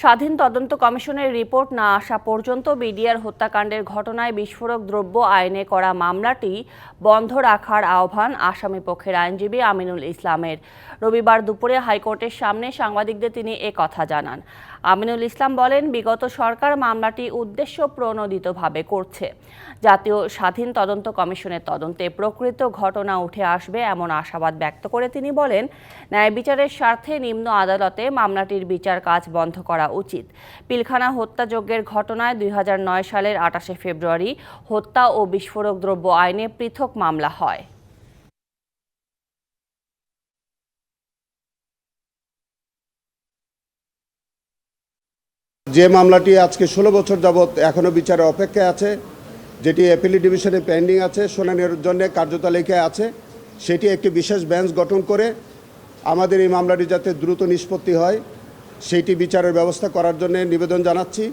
স্বাধীন তদন্ত কমিশনের রিপোর্ট না আসা পর্যন্ত বিডিআর হত্যাকাণ্ডের ঘটনায় বিস্ফোরক দ্রব্য আইনে করা মামলাটি বন্ধ রাখার আহ্বান আসামি পক্ষের আইনজীবী আমিনুল ইসলামের। রবিবার দুপুরে হাইকোর্টের সামনে সাংবাদিকদের তিনি এ কথা জানান। আমিনুল ইসলাম বলেন, বিগত সরকার মামলাটি উদ্দেশ্য প্রণোদিতভাবে করছে। জাতীয় স্বাধীন তদন্ত কমিশনের তদন্তে প্রকৃত ঘটনা উঠে আসবে এমন আশাবাদ ব্যক্ত করে তিনি বলেন, ন্যায় বিচারের স্বার্থে নিম্ন আদালতে মামলাটির বিচার কাজ বন্ধ করা উচিত। পিলখানা হত্যাযজ্ঞের ঘটনায় দুই হাজার নয় সালের আটাশে ফেব্রুয়ারি হত্যা ও বিস্ফোরক দ্রব্য আইনে পৃথক মামলা হয়। যে মামলাটি আজকে ষোলো বছর যাবৎ এখনও বিচারের অপেক্ষায় আছে, যেটি অ্যাপিলি ডিভিশনে পেন্ডিং আছে, শুনানির জন্য কার্যতালিকায় আছে, সেটি একটি বিশেষ বেঞ্চ গঠন করে আমাদের এই মামলাটি যাতে দ্রুত নিষ্পত্তি হয়। সেইটি বিচারের ব্যবস্থা করার জন্য নিবেদন জানাচ্ছি।